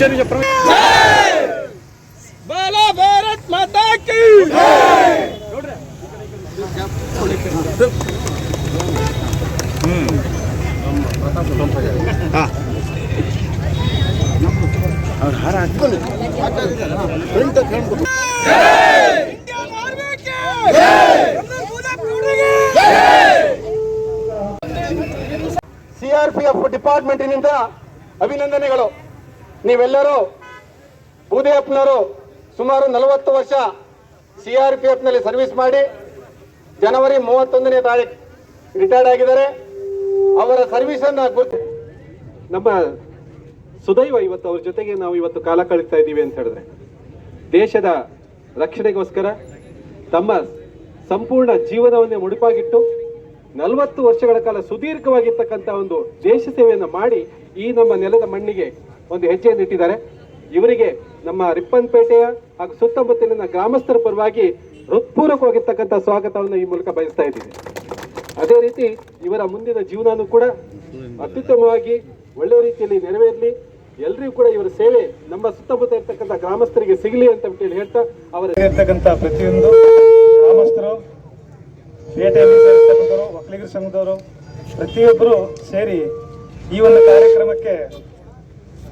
విషయాన్ని చెప్పడం బాలా భారత్ మాతాకి ಹಾರ ಹಾಕೊಂಡು ಸಿಆರ್ಪಿಎಫ್ ಡಿಪಾರ್ಟ್ಮೆಂಟಿನಿಂದ ಅಭಿನಂದನೆಗಳು. ನೀವೆಲ್ಲರೂ ಭೂದೇವಪ್ಪನವರು ಸುಮಾರು ನಲವತ್ತು ವರ್ಷ ಸಿ ಆರ್ ಪಿ ಸಿಆರ್ಪಿಎಫ್ನಲ್ಲಿ ಸರ್ವಿಸ್ ಮಾಡಿ ಜನವರಿ ಮೂವತ್ತೊಂದನೇ ತಾರೀಕು ರಿಟೈರ್ಡ್ ಆಗಿದ್ದಾರೆ. ಅವರ ಸರ್ವಿಸನ್ನು ಗೊತ್ತ ನಮ್ಮ ಸುದೈವ ಇವತ್ತು ಅವ್ರ ಜೊತೆಗೆ ನಾವು ಇವತ್ತು ಕಾಲ ಕಳೀತಾ ಇದ್ದೀವಿ ಅಂತ ಹೇಳಿದ್ರೆ, ದೇಶದ ರಕ್ಷಣೆಗೋಸ್ಕರ ತಮ್ಮ ಸಂಪೂರ್ಣ ಜೀವನವನ್ನೇ ಮುಡಿಪಾಗಿಟ್ಟು ನಲವತ್ತು ವರ್ಷಗಳ ಕಾಲ ಸುದೀರ್ಘವಾಗಿರ್ತಕ್ಕಂಥ ಒಂದು ದೇಶ ಸೇವೆಯನ್ನು ಮಾಡಿ ಈ ನಮ್ಮ ನೆಲದ ಮಣ್ಣಿಗೆ ಒಂದು ಹೆಜ್ಜೆಯನ್ನು ಇಟ್ಟಿದ್ದಾರೆ. ಇವರಿಗೆ ನಮ್ಮ ರಿಪ್ಪನ್ಪೇಟೆಯ ಹಾಗೂ ಸುತ್ತಮುತ್ತಲಿನ ಗ್ರಾಮಸ್ಥರ ಪರವಾಗಿ ಹೃತ್ಪೂರ್ವಕವಾಗಿರ್ತಕ್ಕಂಥ ಸ್ವಾಗತವನ್ನು ಈ ಮೂಲಕ ಬಯಸ್ತಾ ಇದ್ದೀನಿ ಅದೇ ರೀತಿ ಇವರ ಮುಂದಿನ ಜೀವನನೂ ಕೂಡ ಅತ್ಯುತ್ತಮವಾಗಿ ಒಳ್ಳೆಯ ರೀತಿಯಲ್ಲಿ ನೆರವೇರಲಿ. ಎಲ್ರಿಗೂ ಕೂಡ ಇವರ ಸೇವೆ ನಮ್ಮ ಸುತ್ತಮುತ್ತ ಇರ್ತಕ್ಕಂಥ ಗ್ರಾಮಸ್ಥರಿಗೆ ಸಿಗಲಿ ಅಂತ ಹೇಳಿ ಹೇಳ್ತಾ ಅವರ ಇರ್ತಕ್ಕಂಥ ಪ್ರತಿಯೊಂದು ಗ್ರಾಮಸ್ಥರು ಒಕ್ಕಲಿಗರ ಸಂಘದವರು, ಪ್ರತಿಯೊಬ್ಬರು ಸೇರಿ ಈ ಒಂದು ಕಾರ್ಯಕ್ರಮಕ್ಕೆ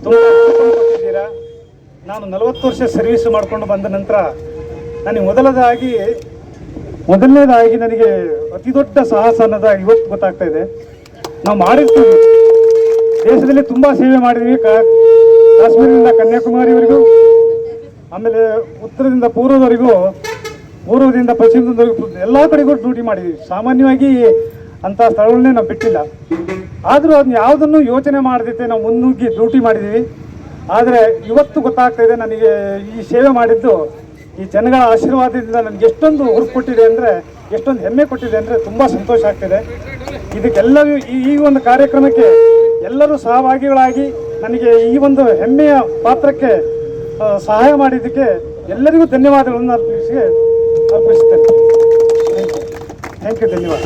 ತುಂಬ ಕೊಟ್ಟಿದ್ದೀರಾ ನಾನು ನಲವತ್ತು ವರ್ಷ ಸರ್ವಿಸ್ ಮಾಡಿಕೊಂಡು ಬಂದ ನಂತರ ನನಗೆ ಮೊದಲದಾಗಿ, ಮೊದಲನೇದಾಗಿ ನನಗೆ ಅತಿ ದೊಡ್ಡ ಸಾಹಸ ಅನ್ನೋದ ಇವತ್ತು ಗೊತ್ತಾಗ್ತಾ ಇದೆ. ನಾವು ಮಾಡಿರ್ತೀವಿ. ದೇಶದಲ್ಲಿ ತುಂಬ ಸೇವೆ ಮಾಡಿದ್ವಿ. ಕಾಶ್ಮೀರದಿಂದ ಕನ್ಯಾಕುಮಾರಿವರೆಗೂ ಆಮೇಲೆ ಉತ್ತರದಿಂದ ಪೂರ್ವದವರೆಗೂ, ಪೂರ್ವದಿಂದ ಪಶ್ಚಿಮದವರೆಗೂ ಎಲ್ಲ ಕಡೆಗೂ ಡ್ಯೂಟಿ ಮಾಡಿದ್ವಿ. ಸಾಮಾನ್ಯವಾಗಿ ಅಂಥ ಸ್ಥಳಗಳನ್ನೇ ನಾವು ಬಿಟ್ಟಿಲ್ಲ. ಆದರೂ ಅದನ್ನ ಯಾವುದನ್ನು ಯೋಚನೆ ಮಾಡದಿದ್ದೆ ನಾವು ಮುನ್ನುಗ್ಗಿ ಡ್ಯೂಟಿ ಮಾಡಿದ್ದೀವಿ ಆದರೆ ಇವತ್ತು ಗೊತ್ತಾಗ್ತಾ ಇದೆ ನನಗೆ ಈ ಸೇವೆ ಮಾಡಿದ್ದು ಈ ಜನಗಳ ಆಶೀರ್ವಾದದಿಂದ ನನಗೆ ಎಷ್ಟೊಂದು ಹುರುಪು ಕೊಟ್ಟಿದೆ ಅಂದರೆ, ಎಷ್ಟೊಂದು ಹೆಮ್ಮೆ ಕೊಟ್ಟಿದೆ ಅಂದರೆ ತುಂಬ ಸಂತೋಷ ಆಗ್ತಿದೆ. ಇದಕ್ಕೆಲ್ಲವೂ ಈ ಒಂದು ಕಾರ್ಯಕ್ರಮಕ್ಕೆ ಎಲ್ಲರೂ ಸಹಭಾಗಿಗಳಾಗಿ ನನಗೆ ಈ ಒಂದು ಹೆಮ್ಮೆಯ ಪಾತ್ರಕ್ಕೆ ಸಹಾಯ ಮಾಡಿದ್ದಕ್ಕೆ ಎಲ್ಲರಿಗೂ ಧನ್ಯವಾದಗಳನ್ನು ಅರ್ಪಿಸಿ ಯು ಥ್ಯಾಂಕ್ ಯು ಧನ್ಯವಾದ.